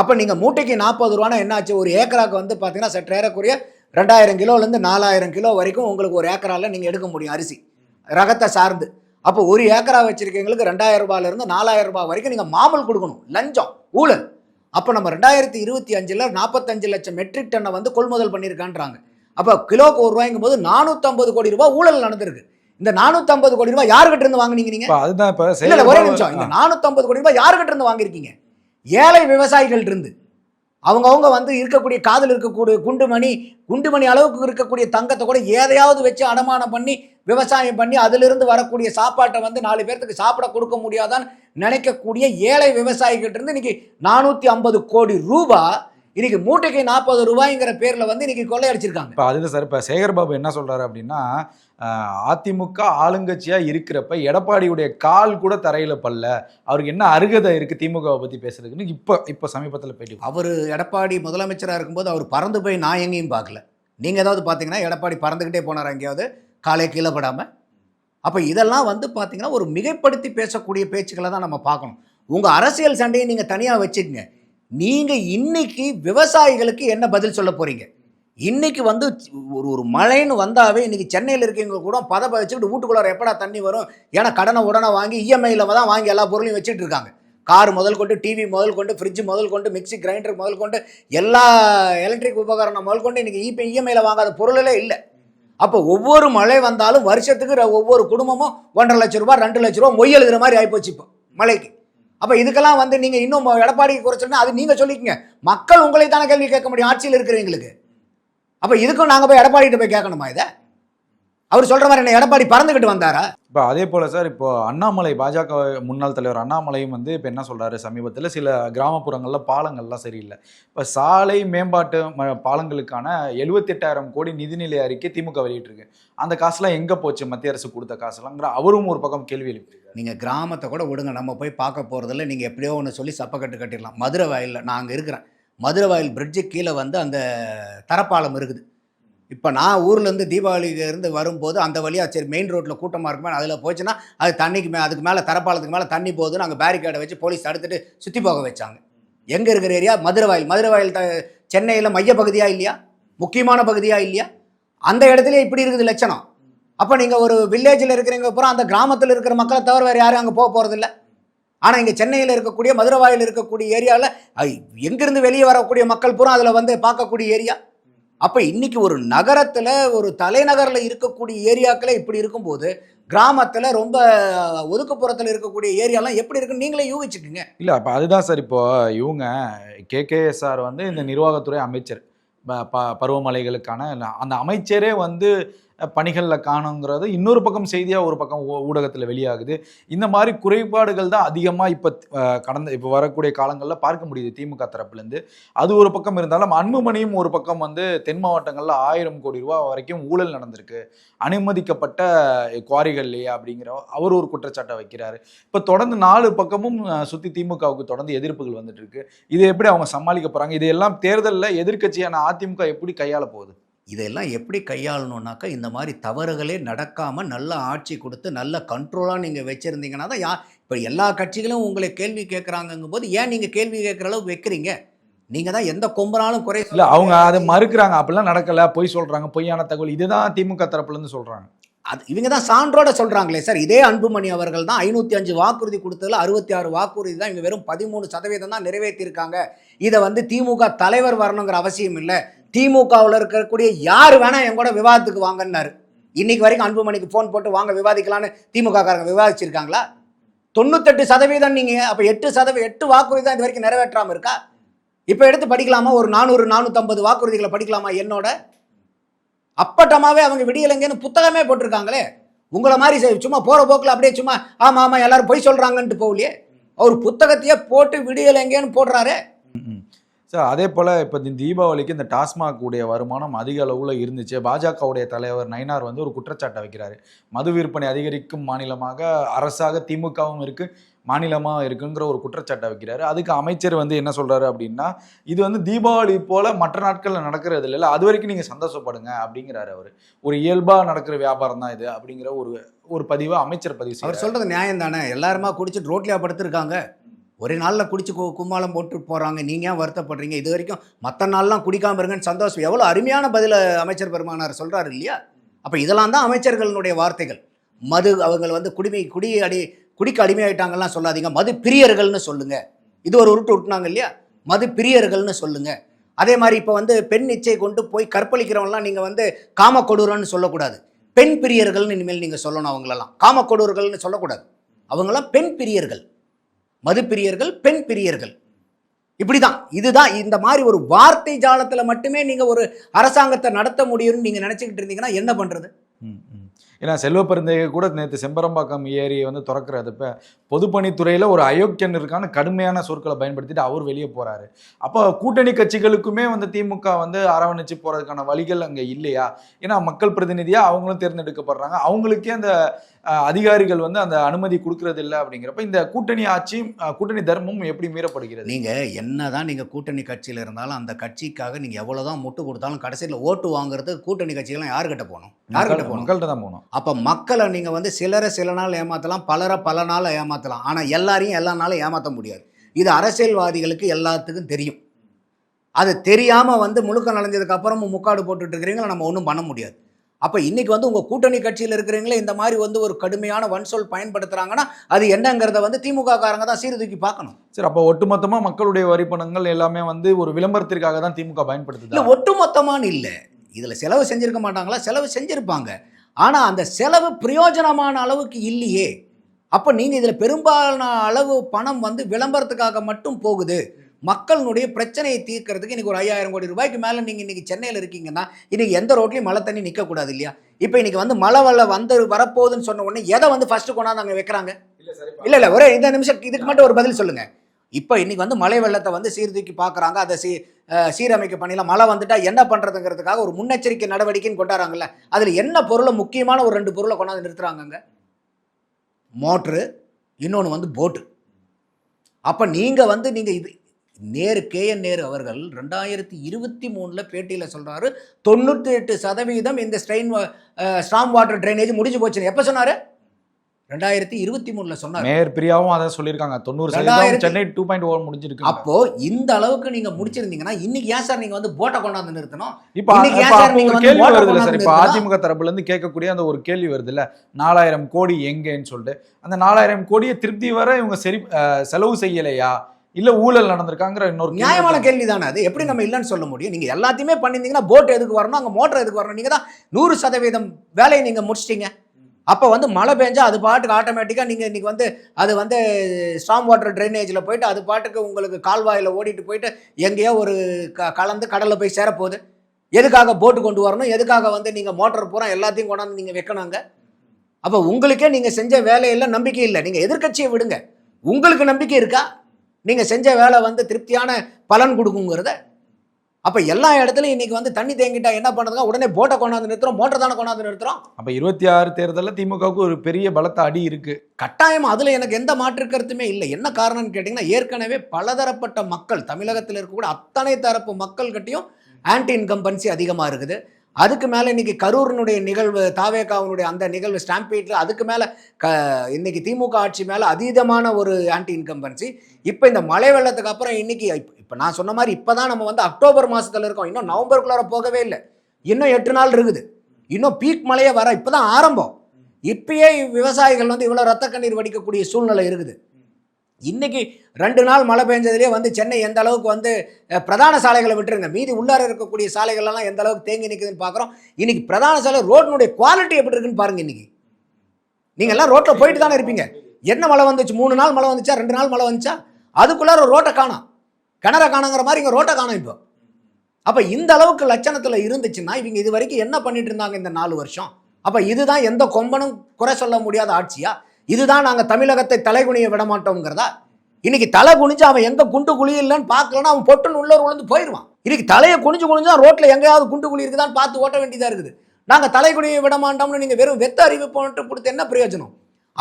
அப்போ நீங்கள் மூட்டைக்கு நாற்பது ரூபானா என்னாச்சு? ஒரு ஏக்கராக்கு வந்து பார்த்தீங்கன்னா சற்று ஏறக்குறைய ரெண்டாயிரம் கிலோலேருந்து நாலாயிரம் கிலோ வரைக்கும் உங்களுக்கு ஒரு ஏக்கரால நீங்கள் எடுக்க முடியும் அரிசி. ரகத்தை சார்ந்து. அப்போ ஒரு ஏக்கரா வச்சிருக்கவங்களுக்கு ரெண்டாயிரம் ரூபாயிலிருந்து நாலாயிரம் ரூபாய் வரைக்கும் நீங்கள் மாமூல் கொடுக்கணும். லஞ்சம் ஊழல். அப்போ நம்ம ரெண்டாயிரத்தி இருபத்தி அஞ்சில் நாற்பத்தஞ்சு லட்சம் மெட்ரிக் டன்னை வந்து கொள்முதல் பண்ணியிருக்கான்றாங்க. அப்போ கிலோக்கு ஒரு ரூபாய்ங்கும் போது நானூற்றம்பது கோடி ரூபாய் ஊழல் நடந்திருக்கு. இந்த நானூற்றம்பது கோடி ரூபாய் யார்கிட்ட இருந்து வாங்குனீங்க நீங்க?
இப்போ அதுதான் இப்போ
இல்ல இல்ல ஒரே நிமிஷம். இந்த நானூத்தம்பது கோடி ரூபாய் யாருக்கிட்ட இருந்து வாங்கியிருக்கீங்க? ஏழை விவசாயிகள் இருந்து அவங்கவுங்க வந்து இருக்கக்கூடிய காதில் இருக்கக்கூடிய குண்டுமணி குண்டுமணி அளவுக்கு இருக்கக்கூடிய தங்கத்தை கூட எதையாவது வச்சு அடமானம் பண்ணி விவசாயம் பண்ணி அதிலிருந்து வரக்கூடிய சாப்பாட்டை வந்து நாலு பேர்த்துக்கு சாப்பிட கொடுக்க முடியாதான்னு நினைக்கக்கூடிய ஏழை விவசாயிகிட்ட இருந்து இன்னைக்கு நானூற்றி ஐம்பது கோடி ரூபாய் இன்னைக்கு மூட்டைக்கு நாற்பது ரூபாய்ங்கிற பேர்ல வந்து இன்னைக்கு கொள்ளையடிச்சிருக்காங்க.
இப்போ அதுதான் சார் இப்போ சேகர் பாபு என்ன சொல்றாரு அப்படின்னா அதிமுக ஆளுங்கட்சியா இருக்கிறப்ப எடப்பாடியுடைய கால் கூட தரையில பல்ல அவருக்கு என்ன அருகதை இருக்கு திமுகவை பத்தி பேசுறதுக்குன்னு இப்போ இப்போ சமீபத்தில் பேட்டி
அவர் எடப்பாடி முதலமைச்சராக இருக்கும்போது அவர் பறந்து போய் நான் எங்கேயும் பார்க்கல. நீங்கள் ஏதாவது பார்த்தீங்கன்னா எடப்பாடி பறந்துக்கிட்டே போனார் எங்கேயாவது? காலை கீழே படாமல் அப்போ இதெல்லாம் வந்து பார்த்தீங்கன்னா ஒரு மிகைப்படுத்தி பேசக்கூடிய பேச்சுக்களை தான் நம்ம பார்க்கணும். உங்கள் அரசியல் சண்டையை நீங்கள் தனியாக வச்சுக்கங்க. நீங்கள் இன்னைக்கு விவசாயிகளுக்கு என்ன பதில் சொல்ல போகிறீங்க இன்னைக்கு வந்து ஒரு ஒரு மழைன்னு வந்தாவே இன்னைக்கு சென்னையில் இருக்கவங்க கூட பதப்ப வச்சுக்கிட்டு வீட்டுக்குள்ளார எப்படா தண்ணி வரும்? ஏன்னா கடனை உடனே வாங்கி இஎம்ஐயில் தான் வாங்கி எல்லா பொருளையும் வச்சுட்டு இருக்காங்க. கார் முதல் கொண்டு டிவி முதல் கொண்டு ஃப்ரிட்ஜ் முதல் கொண்டு மிக்ஸி கிரைண்டர் முதல் கொண்டு எல்லா எலக்ட்ரிக் உபகரணம் முதல் கொண்டு இன்னைக்கு இப்போ இஎம்ஐயில் வாங்காத பொருளே இல்லை. அப்போ ஒவ்வொரு மழை வந்தாலும் வருஷத்துக்கு ஒவ்வொரு குடும்பமும் ஒன்றரை லட்ச ரூபா ரெண்டு லட்ச ரூபா மொய் எழுதுகிற மாதிரி ஆகிப்போச்சு இப்போ மழைக்கு. அப்போ இதுக்கெல்லாம் வந்து நீங்கள் இன்னும் எடப்பாடி குறைச்சல்னா அது நீங்கள் சொல்லிக்கங்க. மக்கள் உங்களை தானே கேள்வி கேட்க முடியும். ஆட்சியில் இருக்கிறவங்களுக்கு அப்போ இதுக்கும் நாங்கள் போய் எடப்பாடிகிட்ட போய் கேட்கணுமா இதை? அவர் சொல்கிற மாதிரி என்ன எடப்பாடி பறந்துக்கிட்டு வந்தாரா?
இப்போ அதே போல சார் இப்போ அண்ணாமலை பாஜக முன்னாள் தலைவர் அண்ணாமலையும் வந்து இப்போ என்ன சொல்றாரு சமீபத்தில்? சில கிராமப்புறங்களில் பாலங்கள்லாம் சரியில்லை. இப்போ சாலை மேம்பாட்டு ம- பாலங்களுக்கான எழுபத்தெட்டாயிரம் கோடி நிதிநிலை அறிக்கை திமுக வெளியிட்டிருக்கு. அந்த காசுலாம் எங்கே போச்சு? மத்திய அரசு கொடுத்த காசுலாங்கிற அவரும் ஒரு பக்கம் கேள்வி எழுப்பி
நீங்கள் கிராமத்தை கூட விடுங்க. நம்ம போய் பார்க்க போகிறதில்ல நீங்கள் எப்படியோ ஒன்று சொல்லி சப்பக்கட்டு கட்டிடலாம். மதுரை வாயிலில் நான் அங்கே இருக்கிறேன். மதுரை வாயில் பிரிட்ஜு கீழே வந்து அந்த தரப்பாலம் இருக்குது. இப்போ நான் ஊர்லேருந்து தீபாவளியிலேருந்து இருந்து வரும்போது அந்த வழியாக சரி மெயின் ரோட்டில் கூட்டமாக இருக்குமே அதில் போச்சுன்னா அது தண்ணிக்கு மே அதுக்கு மேலே தரப்பாலத்துக்கு மேலே தண்ணி போகுதுன்னு அங்கே பேரிகேடை வச்சு போலீஸ் தடுத்துட்டு சுற்றி போக வச்சாங்க. எங்கே இருக்கிற ஏரியா மதுரை வாயில். மதுரை வாயில் த சென்னையில் மைய பகுதியாக இல்லையா? முக்கியமான பகுதியாக இல்லையா? அந்த இடத்துல இப்படி இருக்குது லட்சணம். அப்போ நீங்கள் ஒரு வில்லேஜில் இருக்கிறீங்க பூரா அந்த கிராமத்தில் இருக்கிற மக்களை தவிர வேறு யாரும் அங்கே போக போகிறதில்ல ஆனால் இங்கே சென்னையில் இருக்கக்கூடிய மதுரவாயில் இருக்கக்கூடிய ஏரியாவில் எங்கேருந்து வெளியே வரக்கூடிய மக்கள் பூரா அதில் வந்து பார்க்கக்கூடிய ஏரியா. அப்போ இன்றைக்கி ஒரு நகரத்தில் ஒரு தலைநகரில் இருக்கக்கூடிய ஏரியாக்களே இப்படி இருக்கும்போது கிராமத்தில் ரொம்ப ஒதுக்குப்புறத்தில் இருக்கக்கூடிய ஏரியாலாம் எப்படி இருக்குன்னு நீங்களே யூகிச்சுக்குங்க.
இல்லை அப்போ அதுதான் சார் இப்போ இவங்க கேகேஎஸ்ஆர் வந்து இந்த நிர்வாகத்துறை அமைச்சர். ப- ப- பருவமழைகளுக்கான அந்த அமைச்சரே வந்து பணிகளில் காணுங்கிறது இன்னொரு பக்கம் செய்தியாக ஒரு பக்கம் ஊடகத்தில் வெளியாகுது. இந்த மாதிரி குறைபாடுகள் தான் அதிகமாக இப்போ கடந்த இப்போ வரக்கூடிய காலங்களில் பார்க்க முடியுது திமுக தரப்புலேருந்து அது ஒரு பக்கம் இருந்தாலும் அன்புமணியும் ஒரு பக்கம் வந்து தென் மாவட்டங்களில் ஆயிரம் கோடி ரூபா வரைக்கும் ஊழல் நடந்திருக்கு. அனுமதிக்கப்பட்ட குவாரிகள்லையே அப்படிங்கிற அவர் ஒரு குற்றச்சாட்டை வைக்கிறாரு. இப்போ தொடர்ந்து நாலு பக்கமும் சுற்றி திமுகவுக்கு தொடர்ந்து எதிர்ப்புகள் வந்துட்டு இருக்கு. இதை எப்படி அவங்க சமாளிக்க போகிறாங்க இதையெல்லாம் தேர்தலில் எதிர்க்கட்சியான அதிமுக எப்படி கையாள போகுது?
இதெல்லாம் எப்படி கையாளணுன்னாக்கா இந்த மாதிரி தவறுகளே நடக்காமல் நல்ல ஆட்சி கொடுத்து நல்ல கண்ட்ரோலாக நீங்கள் வச்சுருந்தீங்கன்னா தான் யா இப்போ எல்லா கட்சிகளும் உங்களை கேள்வி கேட்குறாங்கங்கும் போது ஏன் நீங்கள் கேள்வி கேட்குற அளவுக்கு வைக்கிறீங்க? நீங்கள் தான் எந்த கொம்பனாலும் குறை
இல்ல அவங்க அதை மறுக்கிறாங்க. அப்படிலாம் நடக்கல. பொய் சொல்றாங்க. பொய்யான தகவல். இதுதான் திமுக தரப்புல இருந்து சொல்றாங்க.
அது இவங்க தான் சான்றோட சொல்கிறாங்களே சார். இதே அன்புமணி அவர்கள் தான் ஐநூற்றி அஞ்சு வாக்குறுதி கொடுத்ததுல அறுபத்தி ஆறு வாக்குறுதி தான் இவங்க வெறும் பதிமூணு சதவீதம் தான் நிறைவேற்றியிருக்காங்க இதை வந்து திமுக தலைவர் வரணுங்கிற அவசியம் இல்லை. திமுகவில் இருக்கக்கூடிய யார் வேணால் என் கூட விவாதத்துக்கு வாங்கன்னாரு. இன்னைக்கு வரைக்கும் அன்புமணிக்கு ஃபோன் போட்டு வாங்க விவாதிக்கலான்னு திமுக காரங்க விவாதிச்சிருக்காங்களா? தொண்ணூத்தெட்டு சதவீதம் நீங்கள் அப்போ எட்டு சதவீதம் எட்டு வாக்குறுதி தான் இது வரைக்கும் நிறைவேற்றாமல் இருக்கா? இப்போ எடுத்து படிக்கலாமா? ஒரு நானூறு நானூற்றம்பது வாக்குறுதிகளை படிக்கலாமா என்னோட? அப்பட்டமாகவே அவங்க விடியலைங்கன்னு புத்தகமே போட்டிருக்காங்களே. உங்களை மாதிரி சும்மா போகிற போக்கில் அப்படியே சும்மா ஆமாம் ஆமாம் எல்லாரும் பொய் சொல்கிறாங்கன்ட்டு போகலையே? அவர் புத்தகத்தையே போட்டு விடியலைங்கன்னு போடுறாரு.
சார் அதே போல் இப்போ இந்த தீபாவளிக்கு இந்த டாஸ்மாக் உடைய வருமானம் அதிக அளவில் இருந்துச்சு. பாஜகவுடைய தலைவர் நயினார் வந்து ஒரு குற்றச்சாட்டை வைக்கிறாரு. மது விற்பனை அதிகரிக்கும் மாநிலமாக அரசாக திமுகவும் இருக்கு மாநிலமாக இருக்குங்கிற ஒரு குற்றச்சாட்டை வைக்கிறாரு. அதுக்கு அமைச்சர் வந்து என்ன சொல்றாரு அப்படின்னா இது வந்து தீபாவளி போல மற்ற நாட்களில் நடக்கிறது இல்லைல்ல அது வரைக்கும் நீங்கள் சந்தோஷப்படுங்க அப்படிங்கிறாரு அவர். ஒரு இயல்பாக நடக்கிற வியாபாரம் தான் இது அப்படிங்கிற ஒரு ஒரு பதிவை அமைச்சர் பதிவு
அவர் சொல்றது நியாயம் தானே? எல்லாருமா குடிச்சிட்டு ரோட்லயா படுத்திருக்காங்க? ஒரே நாளில் குடிச்சு கும்மாளம் போட்டு போகிறாங்க நீங்கள் ஏன் வருத்தப்படுறீங்க? இது வரைக்கும் மற்ற நாள்லாம் குடிக்காமல் இருங்கன்னு சந்தோஷம். எவ்வளோ அருமையான பதிலை அமைச்சர் பெருமானார் சொல்கிறாரு இல்லையா? அப்போ இதெல்லாம் தான் அமைச்சர்களுடைய வார்த்தைகள். மது அவங்க வந்து குடிமை குடி அடி குடிக்க அடிமையாயிட்டாங்கலாம் சொல்லாதீங்க. மது பிரியர்கள்னு சொல்லுங்க. இது ஒரு உருட்டு விட்டுனாங்க இல்லையா? மது பிரியர்கள்னு சொல்லுங்க. அதே மாதிரி இப்போ வந்து பெண் இச்சை கொண்டு போய் கற்பழிக்கிறவங்களாம் நீங்கள் வந்து காம கொடூரன்னு சொல்லக்கூடாது. பெண் பிரியர்கள்னு இனிமேல் நீங்கள் சொல்லணும் அவங்களெல்லாம். காம கொடூர்கள்னு சொல்லக்கூடாது. அவங்களாம் பெண் பிரியர்கள். மது பிரியர்கள் பெண் பிரியர்கள். இப்படிதான். இதுதான். இந்த மாதிரி ஒரு வார்த்தை ஜாலத்தில் மட்டுமே நீங்கள் ஒரு அரசாங்கத்தை நடத்த முடியும்னு நீங்கள் நினச்சிக்கிட்டு இருந்தீங்கன்னா என்ன பண்ணுறது
ம், ம். ஏன்னா செல்வப்பெருந்தகை கூட நேற்று செம்பரம்பாக்கம் ஏரியை வந்து திறக்கிறது இப்போ பொதுப்பணித்துறையில் ஒரு அயோக்கியன் இருக்கான கடுமையான சொற்களை பயன்படுத்திட்டு அவர் வெளியே போகிறாரு அப்போ கூட்டணி கட்சிகளுக்குமே வந்து திமுக வந்து அரவணைச்சு போகிறதுக்கான வழிகள் அங்கே இல்லையா? ஏன்னா மக்கள் பிரதிநிதியாக அவங்களும் தேர்ந்தெடுக்கப்படுறாங்க. அவங்களுக்கே அந்த அதிகாரிகள் வந்து அந்த அனுமதி கொடுக்கறது இல்லை அப்படிங்கிறப்ப இந்த கூட்டணி ஆட்சியும் கூட்டணி தர்மமும் எப்படி மீறப்படுகிறது?
நீங்கள் என்னதான் நீங்கள் கூட்டணி கட்சியில் இருந்தாலும் அந்த கட்சிக்காக நீங்கள் எவ்வளோதான் முட்டு கொடுத்தாலும் கடைசியில் ஓட்டு வாங்குறது கூட்டணி கட்சிகள்லாம் யார்கிட்ட போகணும்? யார்கிட்ட
மக்கள்
போகணும்?
மக்கள்கிட்ட தான் போகணும்.
அப்போ மக்களை நீங்கள் வந்து சிலரை சில நாள் ஏமாற்றலாம் பலரை பல நாள் ஏமாற்றலாம் ஆனால் எல்லாரையும் எல்லா நாளும் ஏமாற்ற முடியாது. இது அரசியல்வாதிகளுக்கு எல்லாத்துக்கும் தெரியும். அது தெரியாமல் வந்து முழுக்க நனைஞ்சதுக்கு அப்புறமும் முக்காடு போட்டுட்டு இருக்கிறீங்களா நம்ம ஒன்றும் பண்ண முடியாது. அப்போ இன்னைக்கு வந்து உங்கள் கூட்டணி கட்சியில் இருக்கிறீங்களே இந்த மாதிரி வந்து ஒரு கடுமையான வன்சொல் பயன்படுத்துகிறாங்கன்னா அது என்னங்கிறத வந்து திமுக காரங்க தான் சீர்தூக்கி பார்க்கணும்.
சரி அப்போ ஒட்டுமொத்தமா மக்களுடைய வரி பணங்கள் எல்லாமே வந்து ஒரு விளம்பரத்திற்காக தான் திமுக
இல்லை
பயன்படுத்துது
ஒட்டுமொத்தமானு இல்லை. இதில் செலவு செஞ்சிருக்க மாட்டாங்களா? செலவு செஞ்சுருப்பாங்க. ஆனால் அந்த செலவு பிரயோஜனமான அளவுக்கு இல்லையே. அப்போ நீங்கள் இதில் பெரும்பாலான அளவு பணம் வந்து விளம்பரத்துக்காக மட்டும் போகுது. மக்களுடைய பிரச்சனையை தீர்க்கறதுக்கு இன்னைக்கு ஒரு ஐயாயிரம் கோடி ரூபாய்க்கு மேலே நீங்கள் இன்னைக்கு சென்னையில் இருக்கீங்கன்னா இன்னைக்கு எந்த ரோட்லையும் மழை தண்ணி நிற்கக்கூடாது இல்லையா? இப்போ இன்னைக்கு வந்து மழை வெள்ள வந்து வரப்போகுதுன்னு சொன்ன உடனே எதை வந்து ஃபர்ஸ்ட் கொண்டாந்து அங்கே வைக்கிறாங்க? இல்லை இல்லை ஒரே இந்த நிமிஷம் இதுக்கு மட்டும் ஒரு பதில் சொல்லுங்க. இப்போ இன்னைக்கு வந்து மழை வெள்ளத்தை வந்து சீர்தூக்கி பார்க்குறாங்க அதை சீ சீரமைக்க பண்ணிடலாம். மழை வந்துட்டா என்ன பண்ணுறதுங்கிறதுக்காக ஒரு முன்னெச்சரிக்கை நடவடிக்கைன்னு கொண்டாடுறாங்கல்ல அதில் என்ன பொருளை முக்கியமான ஒரு ரெண்டு பொருளை கொண்டாந்து நிறுத்துறாங்கங்க மோட்ரு இன்னொன்று வந்து போட்டு. அப்போ நீங்கள் வந்து நீங்கள் இது நேரு கே. என். நேரு அவர்கள் ரெண்டாயிரத்தி இருபத்தி மூணில் பேட்டியில் சொல்கிறாரு தொண்ணூற்றி எட்டு சதவீதம் இந்த ஸ்ட்ரெயின் ஸ்ட்ராங் வாட்டர் ட்ரைனேஜ் முடிஞ்சு போச்சுன்னு. எப்போ சொன்னார்? ரெண்டாயிரத்தி இருபத்தி மூணில் சொன்னார்.
மேயர் பிரியாவும் அதான் சொல்லியிருக்காங்க. தொண்ணூறு சதவீதம் சென்னை டூ பாயிண்ட் ஓன் முடிஞ்சிருக்கு.
அப்போ இந்த அளவுக்கு நீங்க முடிச்சிருந்தீங்கன்னா இன்னைக்கு ஏன் சார் நீங்க வந்து போட்டை கொண்டாந்து நிறுத்தணும்?
இப்ப கேள்வி வருதுல்ல சார். இப்ப? அதிமுக தரப்புல இருந்து கேட்கக்கூடிய அந்த ஒரு கேள்வி வருதுல்ல. நாலாயிரம் கோடி எங்கன்னு சொல்லிட்டு. அந்த நாலாயிரம் கோடியை திருப்தி வர இவங்க சரி செலவு செய்யலையா? இல்ல ஊழல் நடந்திருக்காங்கிற இன்னொரு
நியாயமான. கேள்வி தானே அது? எப்படி நம்ம இல்லைன்னு சொல்ல முடியும்? நீங்க எல்லாத்தையுமே பண்ணியிருந்தீங்கன்னா போட் எதுக்கு வரணும்? அங்க மோட்டர் எதுக்கு வரணும்? நீங்க தான் நூறு சதவீதம் வேலையை நீங்க முடிச்சிட்டீங்க. அப்போ வந்து மழை பெஞ்சா அது பாட்டுக்கு ஆட்டோமேட்டிக்காக நீங்கள் இன்னைக்கு வந்து அது வந்து ஸ்ட்ராங் வாட்டர் ட்ரைனேஜில் போயிட்டு அது பாட்டுக்கு உங்களுக்கு கால்வாயில் ஓடிட்டு போயிட்டு எங்கேயோ ஒரு க கலந்து கடலில் போய் சேரப்போகுது. எதுக்காக போட்டு கொண்டு வரணும்? எதுக்காக வந்து நீங்கள் மோட்டர் பூரா எல்லாத்தையும் கொண்டாந்து நீங்கள் வைக்கணுங்க அப்போ உங்களுக்கே நீங்கள் செஞ்ச வேலையில் நம்பிக்கை இல்லை. நீங்கள் எதிர்க்கட்சியை விடுங்க. உங்களுக்கு நம்பிக்கை இருக்கா? நீங்கள் செஞ்ச வேலை வந்து திருப்தியான பலன் கொடுக்குங்கிறத அப்போ எல்லா இடத்துலையும் இன்னைக்கு வந்து தண்ணி தேங்கிட்டா என்ன பண்ணுறதுங்க உடனே போட்டை கொண்டாந்து நிறுத்துறோம் மோட்டர் தானே கொண்டாந்து நிறுத்துறோம்.
அப்ப இருபத்தி ஆறு தேர்தலில் திமுகவுக்கு ஒரு பெரிய பலத்த அடி இருக்கு.
கட்டாயம் அதில் எனக்கு எந்த மாற்று கருத்துமே இல்லை. என்ன காரணம்னு கேட்டிங்கன்னா ஏற்கனவே பலதரப்பட்ட மக்கள் தமிழகத்தில் இருக்கக்கூடிய அத்தனை தரப்பு மக்கள்கிட்டையும் ஆன்டி இன்கம்பன்சி அதிகமாக இருக்குது. அதுக்கு மேலே இன்றைக்கி கரூரினுடைய நிகழ்வு தாவேகாவுனுடைய அந்த நிகழ்வு ஸ்டாம்பீட்டில் அதுக்கு மேலே க இன்னைக்கு திமுக ஆட்சி மேலே அதீதமான ஒரு ஆன்டி இன்கம்பன்சி இப்போ இந்த மழை வெள்ளத்துக்கு அப்புறம் இன்னைக்கு இப்போ நான் சொன்ன மாதிரி இப்போ தான் நம்ம வந்து அக்டோபர் மாதத்தில் இருக்கோம். இன்னும் நவம்பருக்குள்ளார போகவே இல்லை. இன்னும் எட்டு நாள் இருக்குது. இன்னும் பீக் மழையே வர இப்போ தான் ஆரம்பம். இப்பயே விவசாயிகள் வந்து இவ்வளோ ரத்த கண்ணீர் வடிக்கக்கூடிய சூழ்நிலை இருக்குது. இன்னைக்கு ரெண்டு நாள் மழை பெஞ்சதுலேயே வந்து சென்னை எந்த அளவுக்கு வந்து பிரதான சாலைகளை விட்டுருங்க. மீதி உள்ளார இருக்கக்கூடிய சாலைகள் எல்லாம் எந்த அளவுக்கு தேங்கி நிற்குதுன்னு பார்க்குறோம் இன்னைக்கு பிரதான சாலை ரோட்டினுடைய குவாலிட்டி எப்படி இருக்குன்னு பாருங்க இன்னைக்கு. நீங்க எல்லாம் ரோட்டில் போயிட்டு தானே இருப்பீங்க. என்ன மழை வந்துச்சு? மூணு நாள் மழை வந்துச்சா? ரெண்டு நாள் மழை வந்துச்சா? அதுக்குள்ளார ரோட்டை காணும். கிணற காணுங்கிற மாதிரி இங்கே ரோட்டை காணும் இப்போ. அப்போ இந்த அளவுக்கு லட்சணத்தில் இருந்துச்சுன்னா இவங்க இது வரைக்கும் என்ன பண்ணிட்டு இருந்தாங்க இந்த நாலு வருஷம்? அப்போ இதுதான் எந்த கொம்பனும் குறை சொல்ல முடியாத ஆட்சியா? இதுதான் நாங்கள் தமிழகத்தை தலைகுனிய விட மாட்டோங்கிறதா இன்னைக்கு தலை குனிஞ்சு அவன் எங்க குண்டு குழி இல்லைன்னு பார்க்கலன்னா அவன் பொட்டுன்னு உள்ள விழுந்து போயிடுவான். இன்னைக்கு தலையை குனிஞ்சு குனிஞ்சா ரோட்ல எங்கேயாவது குண்டு குழி இருக்குதான்னு பார்த்து ஓட்ட வேண்டியதா இருக்குது. நாங்க தலை குனிய விட மாட்டோம்னு நீங்க வெறும் வெத்த அறிவிப்பு கொடுத்து என்ன பிரயோஜனம்?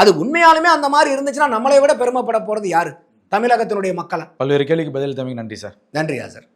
அது உண்மையாலுமே அந்த மாதிரி இருந்துச்சுன்னா நம்மளை விட பெருமைப்பட போறது யாரு? தமிழகத்தினுடைய மக்களை.
பல்வேறு கேள்விக்கு பதில் தமிழ் நன்றி சார்.
நன்றி சார்?